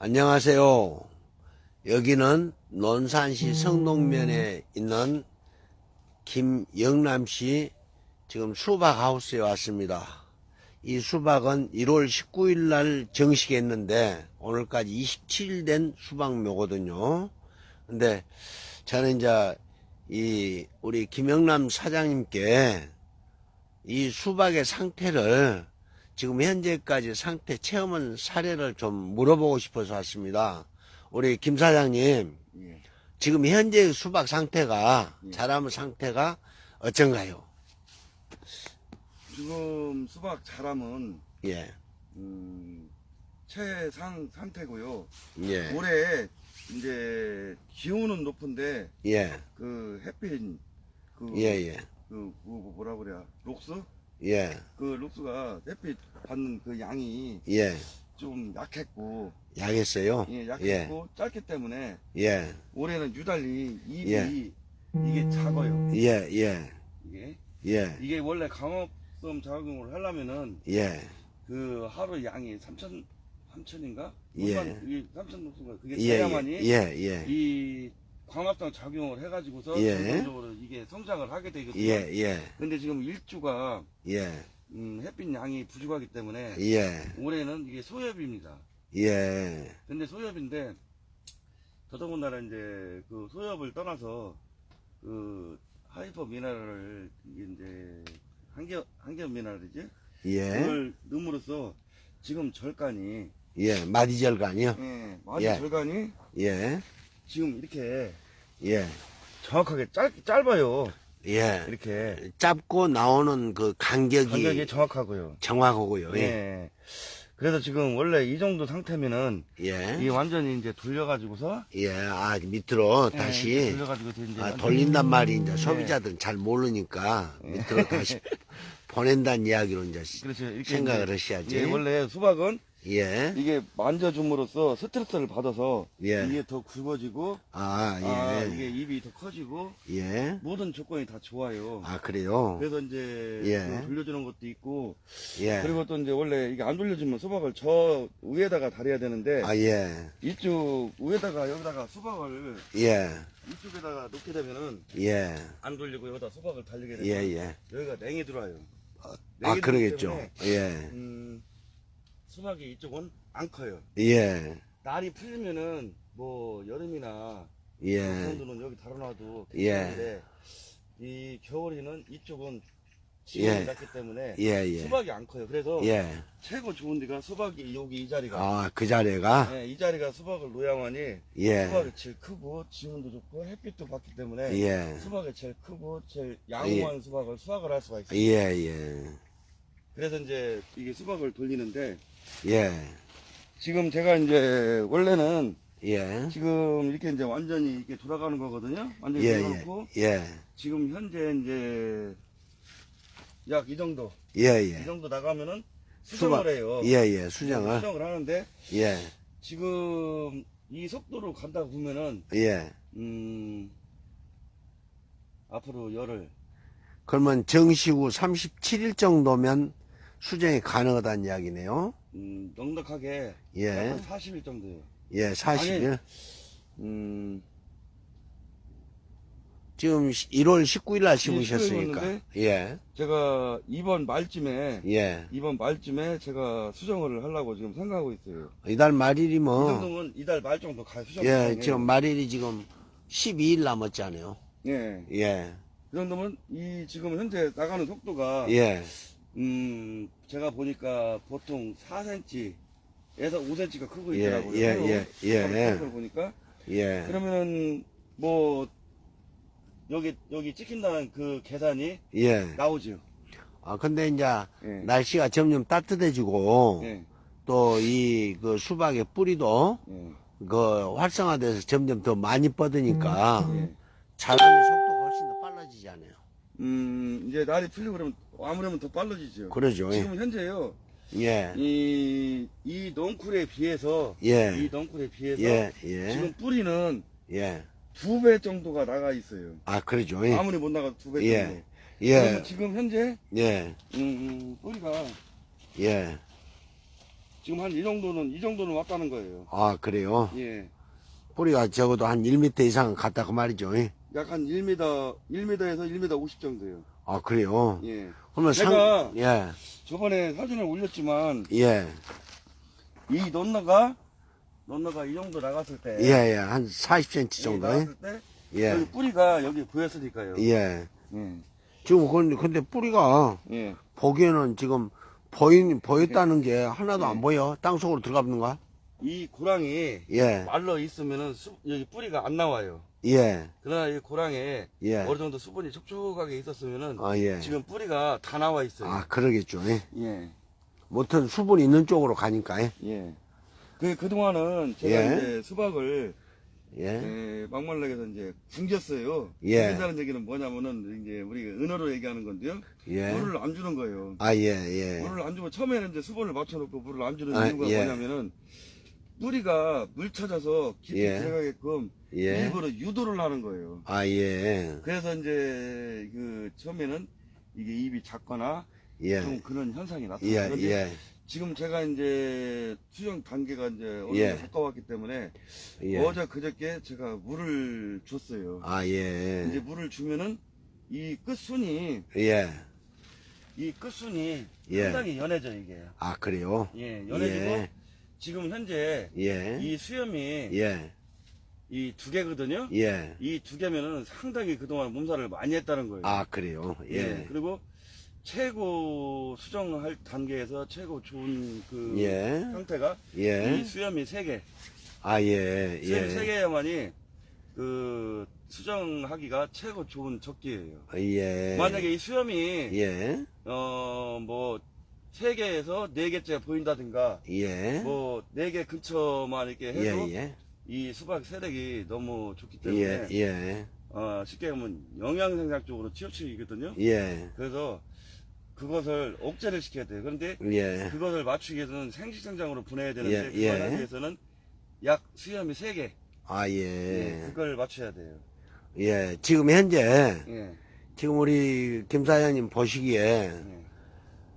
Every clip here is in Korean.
안녕하세요. 여기는 논산시 성동면에 있는 김영남 씨 지금 수박 하우스에 왔습니다. 이 수박은 1월 19일 날 정식했는데 오늘까지 27일 된 수박묘거든요. 근데 저는 이제 이 우리 김영남 사장님께 이 수박의 상태를 지금 현재까지 상태 체험한 사례를 좀 물어보고 싶어서 왔습니다. 우리 김 사장님, 예. 지금 현재 수박 상태가 예. 자라무 상태가 어쩐가요? 지금 수박 자람은 예, 음, 최상 상태고요. 예, 올해 이제 기온은 높은데 예, 그 햇빛 그, 예, 예, 그 뭐, 뭐라 그래야 록스 예, 그 록스가 햇빛 받는 그 양이 예, 좀 약했고. 약했어요? 예 약했고 짧기 때문에 예, 올해는 유달리 입이 예. 이게 작아요. 예, 예, 이게? 예, 이게 원래 강업성 작용을 하려면은 예, 그 하루 양이 3천 3천인가? 예. 이게 3천 녹수가? 그게 예, 돼야만이 예, 예, 이 광합성 작용을 해가지고서 예. 전반적으로 이게 성장을 하게 되거든요. 예, 예, 근데 지금 일주가 예, 음, 햇빛 양이 부족하기 때문에 예, 올해는 이게 소엽입니다. 예, 근데 소엽인데 더더군다나 이제 그 소엽을 떠나서 그 하이퍼 미네랄을 이게 이제 한겹 한겹 미네랄이지 예, 그걸 넣음으로써 지금 절간이 예, 마디절간이요? 예, 마디 예. 절간이 예, 지금 이렇게 예, 정확하게 짧, 짧아요. 예. 이렇게. 짧고 나오는 그 간격이, 간격이 정확하고요. 정확하고요. 예. 예. 그래서 지금 원래 이 정도 상태면은 예. 이게 완전히 이제 돌려가지고서 예. 아, 밑으로 예, 다시 돌려가지고 이제 아, 완전히 돌린단 말이 이제 소비자들은 잘 모르니까 밑으로 다시 보낸다는 이야기로 이제 그렇죠. 이렇게 생각을 이제 하셔야지. 예, 원래 수박은 예. 이게 만져줌으로써 스트레스를 받아서 예. 이게 더 굵어지고 아, 예. 아, 이게 입이 더 커지고 예. 모든 조건이 다 좋아요. 아, 그래요? 그래서 이제 예. 그 돌려주는 것도 있고 예. 그리고 또 이제 원래 이게 안 돌려주면 수박을 저 위에다가 달아야 되는데 아, 예. 이쪽 위에다가 여기다가 수박을 예. 이쪽에다가 놓게 되면은 예. 안 돌리고 여기다 수박을 달리게 되면 예, 예. 여기가 냉이 들어와요. 아, 냉이 들어오기 그러겠죠. 때문에, 예. 음, 수박이 이쪽은 안 커요. 예. 날이 풀리면은 뭐 여름이나 예. 정도는 여기 달아놔도 예. 괜찮은데 이 겨울에는 이쪽은 지온이 예. 낮기 때문에 예, 예. 수박이 안 커요. 그래서 예. 최고 좋은 데가 수박이 여기 이 자리가 아, 그 자리가? 네, 이 자리가 수박을 놓야만이 예. 수박이 제일 크고 지온도 좋고 햇빛도 받기 때문에 예. 수박이 제일 크고 제일 양호한 수박을 수확을 할 수가 있어요. 예, 예. 그래서 이제 이게 수박을 돌리는데 예. 지금 제가 이제 원래는 예. 지금 이렇게 이제 완전히 이렇게 돌아가는 거거든요. 완전히 예, 돌아놓고 예. 예. 지금 현재 이제 약 이 정도 예, 이 예. 정도 나가면은 수정을 수박. 해요. 예, 예. 수정을. 수정을 하는데 예. 지금 이 속도로 간다 보면은 예. 음 앞으로 열흘 그러면 정시 후 37일 정도면 수정이 가능하다는 이야기네요. 음 넉넉하게 예. 한 40일 정도 요. 예, 40일. 음 지금 1월 19일 날 19일 심으셨으니까. 예. 제가 이번 말쯤에 예. 이번 말쯤에 제가 수정을 하려고 지금 생각하고 있어요. 이달 이 말일이면, 정도면 이달 말 정도 가요. 수정 어. 예. 지금 말일이 지금 12일 남았잖아요. 예. 예. 이 정도면 이 지금 현재 나가는 속도가 예. 음 제가 보니까 보통 4cm에서 5cm가 크고 예, 있더라고요. 예, 예, 예. 수정을 보니까 예. 그러면은 뭐 여기 여기 찍힌다는 그 계산이 예. 나오죠. 아, 근데 이제 예. 날씨가 점점 따뜻해지고, 예. 또이 그 수박의 뿌리도 예. 그 활성화돼서 점점 더 많이 뻗으니까 예. 자라는 속도가 훨씬 더 빨라지잖아요. 음 이제 날이 풀리고 그러면 아무래도 더 빨라지죠. 그러죠. 예. 지금 현재요. 예. 이, 이 넝쿨에 비해서, 예. 이 넝쿨에 비해서, 예. 예. 지금 뿌리는 예. 두 배 정도가 나가 있어요. 아, 그러죠. 예. 아무리 못 나가도 두 배 정도. 예. 예. 지금 현재, 예. 음, 음, 뿌리가 예. 지금 한 이 정도는 이 정도는 왔다는 거예요. 아, 그래요? 예. 뿌리가 적어도 한 1m 이상은 갔다 그 말이죠. 예? 약한 1m, 1m에서 1m 50 정도예요. 아, 그래요? 예. 그러면 제가- 상, 예, 저번에 사진을 올렸지만 예, 이 논너가 논너가 이 정도 나갔을 때 예, 예, 한 40cm 이 정도. 예? 나갔을 때 예, 여기 뿌리가 여기 보였으니까요. 예. 예. 지금 근데, 근데 뿌리가 예. 보기에는 지금 보인, 보였다는 게 하나도 예. 안 보여. 땅 속으로 들어가는가? 이 고랑이 예, 말러 있으면은 수- 여기 뿌리가 안 나와요. 예, 그러나 이 고랑에 예. 어느 정도 수분이 촉촉하게 있었으면은 아, 예. 지금 뿌리가 다 나와 있어요. 아, 그러겠죠. 예. 예. 뭐든 수분 있는 쪽으로 가니까. 예. 예. 그, 그동안은 제가 예. 이제 수박을, 예. 예, 막말락에서 이제 굶겼어요. 예. 굶긴다는 얘기는 뭐냐면은 이제 우리가 은어로 얘기하는 건데요. 예. 물을 안 주는 거예요. 아, 예, 예. 물을 안 주면 처음에는 이제 수분을 맞춰놓고 물을 안 주는 아, 이유가 예. 뭐냐면은 뿌리가 물 찾아서 깊이 예. 들어가게끔 예. 일부러 유도를 하는 거예요. 아, 예. 그래서 이제 그 처음에는 이게 입이 작거나 예. 좀 그런 현상이. 예, 그런데 예. 지금 제가 이제 수정 단계가 이제 어느 예. 정도 가까웠기 때문에 예. 어제 그저께 제가 물을 줬어요. 아, 예. 이제 물을 주면은 이 끝순이 예. 이 끝순이 예. 상당히 연해져 이게. 아, 그래요? 예, 연해지고 예. 지금 현재 예. 이 수염이 예. 이 두 개거든요. 예. 이 두 개면은 상당히 그동안 몸살을 많이 했다는 거예요. 아, 그래요? 예. 예. 그리고 최고 수정할 단계에서 최고 좋은 그 예. 상태가 예. 이 수염이 세 개. 아, 예. 수염 세 예. 개야만이 그 수정하기가 최고 좋은 적기예요. 예. 만약에 이 수염이 예. 어뭐 세 개에서 네 개째 보인다든가 예. 뭐 네 개 근처만 이렇게 해도 예, 예. 이 수박 세력이 너무 좋기 때문에 예, 예. 어, 쉽게 하면 영양생산 쪽으로 치우치거든요. 예. 그래서 그것을 억제를 시켜야 돼요. 그런데 예. 그것을 맞추기 위해서는 생식생장으로 보내야 되는데 예, 그걸 예. 하기 위해서는 약 수염이 3개 아, 예, 예. 그걸 맞춰야 돼요. 예. 지금 현재, 예, 지금 우리 김 사장님 보시기에, 예,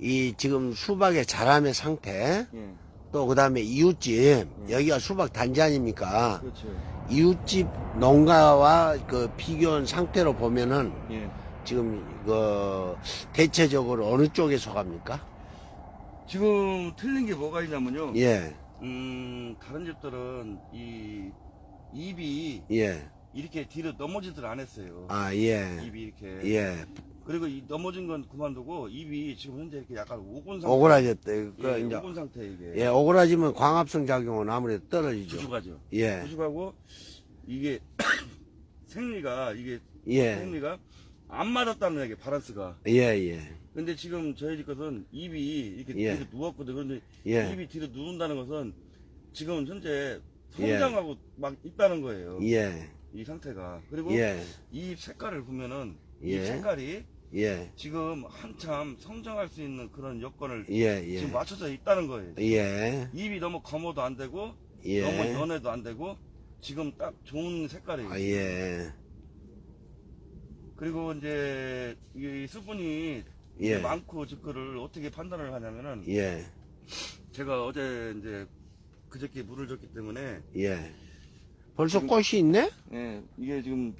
이 지금 수박의 자람의 상태, 예. 또 그 다음에 이웃집, 여기가 수박 단지 아닙니까? 그렇죠. 이웃집 농가와 그 비교한 상태로 보면은 예. 지금 그 대체적으로 어느 쪽에 속합니까? 지금 틀린 게 뭐가 있냐면요. 예, 음, 다른 집들은 이 입이 예, 이렇게 뒤로 넘어지들 안 했어요. 아, 예, 입이 이렇게. 예, 그리고 이 넘어진 건 그만두고 입이 지금 현재 이렇게 약간 오군 상태. 오그라졌다. 그 예, 이제 오군 상태 이게. 예, 오그라지면 광합성 작용은 아무래도 떨어지죠. 부족하죠. 예, 부족하고 이게 생리가 이게 예, 생리가 안 맞았다는 얘기 바란스가. 예, 예, 근데 지금 저희 집 것은 입이 이렇게 예. 뒤로 누웠거든. 그런데 예. 입이 뒤로 누운다는 것은 지금 현재 예. 성장하고 막 있다는 거예요. 예, 이 상태가. 그리고 예, 이 색깔을 보면은 예. 이 색깔이 예, 지금 한참 성장할 수 있는 그런 여건을 예, 지금 예, 맞춰져 있다는 거예요. 예, 입이 너무 검어도 안 되고 너무 예, 연해도 안 되고 지금 딱 좋은 색깔이에요. 아, 예, 그리고 이제 이 수분이 예. 많고 적거를 어떻게 판단을 하냐면은 예, 제가 어제 이제 그저께 물을 줬기 때문에 예. 벌써 꽃이 있네? 예, 이게 지금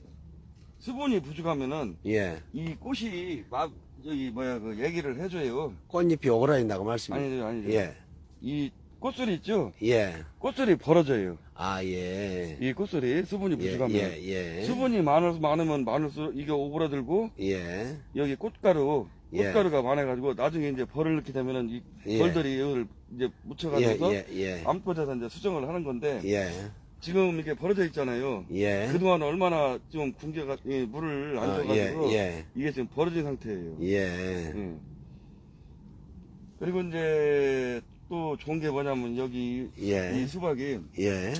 수분이 부족하면은 예. 이 꽃이 막 저기 뭐야 그 얘기를 해줘요. 꽃잎이 오그라진다고 말씀이에요. 아니죠, 아니죠. 예, 이 꽃술이 있죠. 예. 꽃술이 벌어져요. 아, 예. 이 꽃술이 수분이 예, 부족하면 예, 예. 수분이 많을 많으면 많을수록 이게 오그라들고 예, 여기 꽃가루 예. 꽃가루가 많아가지고 나중에 이제 벌을 넣게 되면은 이 예. 벌들이 이걸 이제 예, 묻혀가지고 예, 예. 암꽃에서 이제 수정을 하는 건데 예, 지금 이렇게 벌어져 있잖아요. 예. 그동안 얼마나 좀 궁계가 예, 물을 안 아, 줘가지고 예, 예. 이게 지금 벌어진 상태예요. 예, 예. 그리고 이제 또 좋은 게 뭐냐면 여기 이 예, 수박이 예.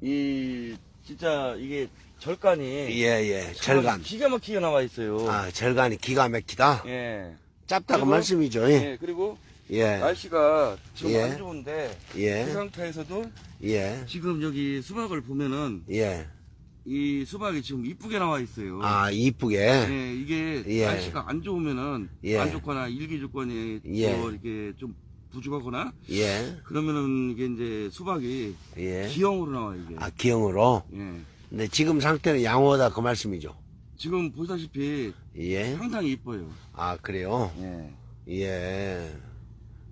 이 진짜 이게 절간이 예, 예. 절간. 기가 막히게 나와 있어요. 아, 절간이 기가 막히다? 예. 짭다고 그리고- 말씀이죠? 예, 예. 그리고 예, 날씨가 지금 예. 안 좋은데 그 예, 상태에서도 예, 지금 여기 수박을 보면은 예. 이 수박이 지금 이쁘게 나와 있어요. 아, 이쁘게. 예, 이게 예. 날씨가 안 좋으면은 예. 안 좋거나 일기 조건이 예. 뭐 이렇게 좀 부족하거나 예, 그러면은 이게 이제 수박이 예. 기형으로 나와 이게. 아, 기형으로. 예. 근데 지금 상태는 양호하다 그 말씀이죠. 지금 보시다시피 예. 상당히 이뻐요. 아, 그래요? 예. 예.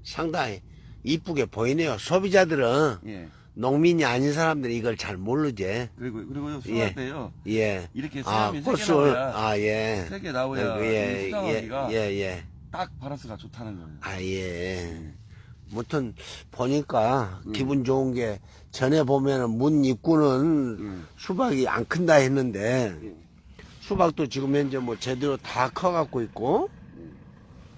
상당히 이쁘게 보이네요. 소비자들은 예. 농민이 아닌 사람들이 이걸 잘 모르지. 그리고 그리고 수박 예. 때요. 예. 이렇게 아, 수염이 세개 꽃을, 나와야 아, 예. 세개 나와야 예, 이 예, 예, 예. 딱 바라스가 좋다는 거예요. 아, 예. 무튼, 보니까 음. 기분 좋은 게, 전에 보면은 문 입구는 음. 수박이 안 큰다 했는데, 예. 수박도 지금 현재 뭐 제대로 다 커갖고 있고,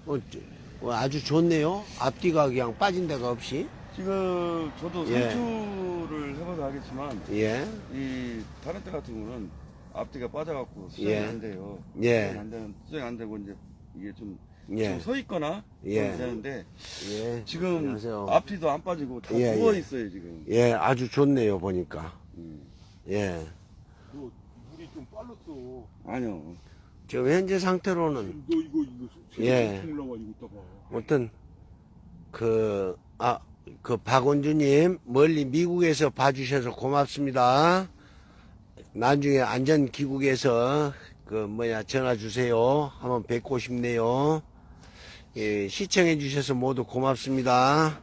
어, 저- 어, 아주 좋네요. 앞뒤가 그냥 빠진 데가 없이. 지금 저도 예. 상추를 해봐서 알겠지만 예. 이 다른 때 같은 경우는 앞뒤가 빠져갖고 수정이 예. 안 돼요. 예. 수정이 안 되는 수정이 안 되고 이제 이게 좀, 예. 좀서 있거나 예. 되는데 예. 지금 안녕하세요. 앞뒤도 안 빠지고 다 예, 부어 예. 있어요 지금. 예, 아주 좋네요, 보니까. 음. 예. 너 물이 좀 빨랐어. 아니요. 지금 현재 상태로는 너 이거 이거 예. 통 나와 이거 있다가. 어떤 그, 아, 그 박원주님 멀리 미국에서 봐주셔서 고맙습니다. 나중에 안전기국에서 그 뭐야 전화 주세요. 한번 뵙고 싶네요. 예, 시청해 주셔서 모두 고맙습니다.